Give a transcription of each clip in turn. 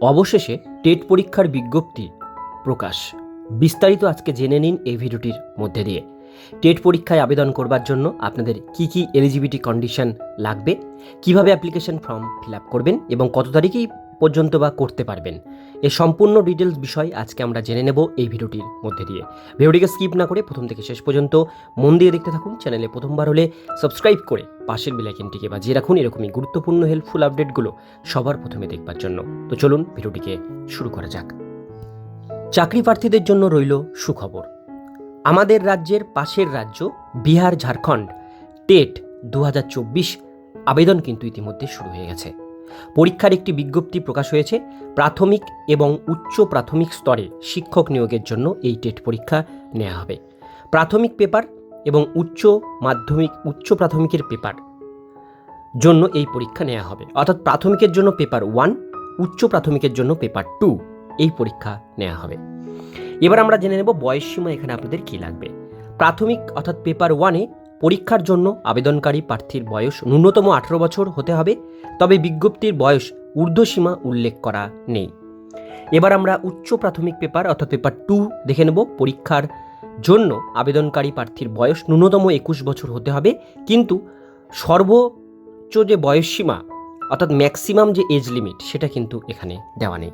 অবশেষে টেট পরীক্ষার বিজ্ঞপ্তি প্রকাশ। বিস্তারিত আজকে জেনে নিন এই ভিডিওটির মধ্যে দিয়ে। টেট পরীক্ষায় আবেদন করবার জন্য আপনাদের কি কি এলিজিবিলিটি কন্ডিশন লাগবে? কীভাবে অ্যাপ্লিকেশন ফর্ম ফিল আপ করবেন এবং কত তারিখেই পর্যন্ত বা করতে পারবেন। এর সম্পূর্ণ ডিটেলস বিষয় আজকে আমরা জেনে নেব এই ভিডিওটির মধ্যে দিয়ে। ভিডিওটিকে স্কিপ না করে প্রথম থেকে শেষ পর্যন্ত মন দিয়ে দেখতে থাকুন। চ্যানেলে প্রথমবার হলে সাবস্ক্রাইব করে পাশের বেলাইকেনটিকে বাজিয়ে রাখুন। এরকমই গুরুত্বপূর্ণ হেল্পফুল আপডেটগুলো সবার প্রথমে দেখবার জন্য। তো চলুন ভিডিওটিকে শুরু করা যাক। চাকরি প্রার্থীদের জন্য রইল সুখবর। আমাদের রাজ্যের পাশের রাজ্য বিহার, ঝাড়খণ্ড, টেট দু হাজার চব্বিশ আবেদন কিন্তু ইতিমধ্যে শুরু হয়ে গেছে। পরীক্ষার একটি বিজ্ঞপ্তি প্রকাশ হয়েছে, প্রাথমিক এবং উচ্চ প্রাথমিক স্তরে শিক্ষক নিয়োগের জন্য এই টেট পরীক্ষা নেওয়া হবে। প্রাথমিক পেপার এবং উচ্চ মাধ্যমিক, উচ্চ প্রাথমিকের পেপার জন্য এই পরীক্ষা নেওয়া হবে। অর্থাৎ প্রাথমিকের জন্য পেপার ওয়ান, উচ্চ প্রাথমিকের জন্য পেপার টু এই পরীক্ষা নেওয়া হবে। এবার আমরা জেনে নেব বয়স সীমা এখানে আপনাদের কী লাগবে। প্রাথমিক অর্থাৎ পেপার ওয়ানে পরীক্ষার জন্য আবেদনকারী প্রার্থীর বয়স ন্যূনতম আঠেরো বছর হতে হবে, তবে বিজ্ঞপ্তির বয়স ঊর্ধ্বসীমা উল্লেখ করা নেই। এবার আমরা উচ্চ প্রাথমিক পেপার অর্থাৎ পেপার টু দেখে নেব, পরীক্ষার জন্য আবেদনকারী প্রার্থীর বয়স ন্যূনতম একুশ বছর হতে হবে, কিন্তু সর্বোচ্চ যে বয়সসীমা অর্থাৎ ম্যাক্সিমাম যে এজ লিমিট সেটা কিন্তু এখানে দেওয়া নেই।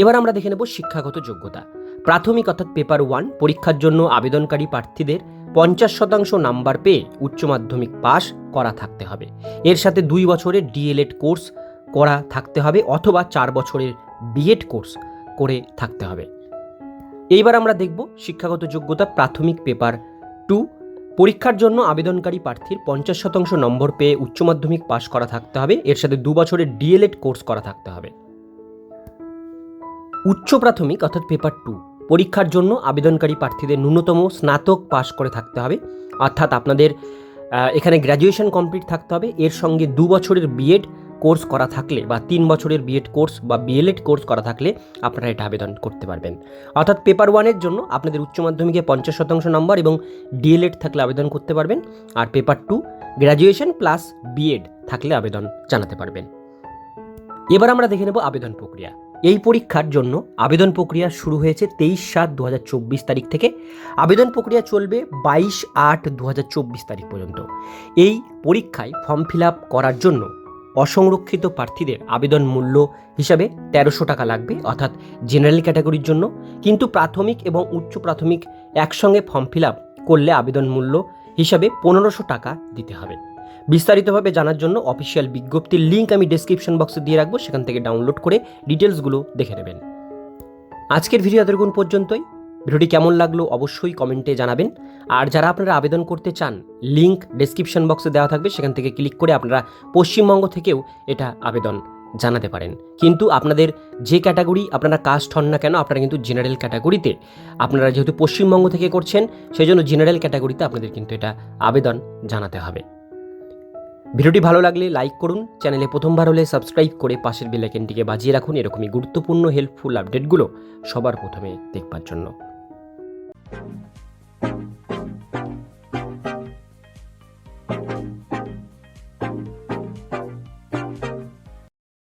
এবার আমরা দেখে নেব শিক্ষাগত যোগ্যতা। প্রাথমিক অর্থাৎ পেপার ওয়ান, পরীক্ষার জন্য আবেদনকারী প্রার্থীদের পঞ্চাশ শতাংশ নাম্বার পেয়ে উচ্চ মাধ্যমিক পাস করা থাকতে হবে। এর সাথে দুই বছরের ডিএলএড কোর্স করা থাকতে হবে অথবা চার বছরের বিএড কোর্স করে থাকতে হবে। এইবার আমরা দেখব শিক্ষাগত যোগ্যতা প্রাথমিক পেপার টু। পরীক্ষার জন্য আবেদনকারী প্রার্থীর পঞ্চাশ শতাংশ নম্বর পেয়ে উচ্চ মাধ্যমিক পাশ করা থাকতে হবে। এর সাথে দু বছরের ডিএলএড কোর্স করা থাকতে হবে। উচ্চ প্রাথমিক অর্থাৎ পেপার টু। পরীক্ষার জন্য আবেদনকারী প্রার্থীদের ন্যূনতম স্নাতক পাশ করে থাকতে হবে। অর্থাৎ আপনাদের এখানে গ্র্যাজুয়েশন কমপ্লিট থাকতে হবে। এর সঙ্গে দু বছরের বিএড কোর্স করা থাকলে বা তিন বছরের বিএড কোর্স বা বিএলএড কোর্স করা থাকলে আপনারা এটা আবেদন করতে পারবেন। অর্থাৎ পেপার ওয়ানের জন্য আপনাদের উচ্চ মাধ্যমিকে পঞ্চাশ শতাংশ নম্বর এবং ডিএলএড থাকলে আবেদন করতে পারবেন। আর paper two graduation plus BEd থাকলে আবেদন জানাতে পারবেন। এবার আমরা দেখে নেব আবেদন প্রক্রিয়া। এই পরীক্ষার জন্য আবেদন প্রক্রিয়া শুরু হয়েছে তেইশ সাত দু তারিখ থেকে। আবেদন প্রক্রিয়া চলবে বাইশ আট দু তারিখ পর্যন্ত। এই পরীক্ষায় ফর্ম ফিল আপ করার জন্য অসংরক্ষিত প্রার্থীদের আবেদন মূল্য হিসাবে তেরোশো টাকা লাগবে, অর্থাৎ জেনারেল ক্যাটাগরির জন্য। কিন্তু প্রাথমিক এবং উচ্চ প্রাথমিক একসঙ্গে ফর্ম ফিল আপ করলে আবেদন মূল্য হিসাবে পনেরোশো টাকা দিতে হবে। বিস্তারিতভাবে জানার জন্য অফিসিয়াল বিজ্ঞপ্তির লিঙ্ক আমি ডেসক্রিপশন বক্সে দিয়ে রাখব, সেখান থেকে ডাউনলোড করে ডিটেলসগুলো দেখে নেবেন। আজকের ভিডিও এতক্ষণ পর্যন্তই। ভিডিওটি কেমন লাগল অবশ্যই কমেন্টে জানাবেন। আর যারা আপনারা আবেদন করতে চান লিঙ্ক ডেসক্রিপশন বক্সে দেওয়া থাকবে, সেখান থেকে ক্লিক করে আপনারা পশ্চিমবঙ্গ থেকেও এটা আবেদন জানাতে পারেন। কিন্তু আপনাদের যে ক্যাটাগরি আপনারা কাস্ট হন না কেন, আপনারা কিন্তু জেনারেল ক্যাটাগরিতে আপনারা যেহেতু পশ্চিমবঙ্গ থেকে করছেন সেই জন্য জেনারেল ক্যাটাগরিতে আপনাদের কিন্তু এটা আবেদন জানাতে হবে। ভিডিওটি ভালো লাগলে লাইক করুন, চ্যানেলে প্রথমবার হলে সাবস্ক্রাইব করে পাশের বেলাইকেনটিকে বাজিয়ে রাখুন। এরকমই গুরুত্বপূর্ণ হেল্পফুল আপডেটগুলো সবার প্রথমে দেখবার জন্য।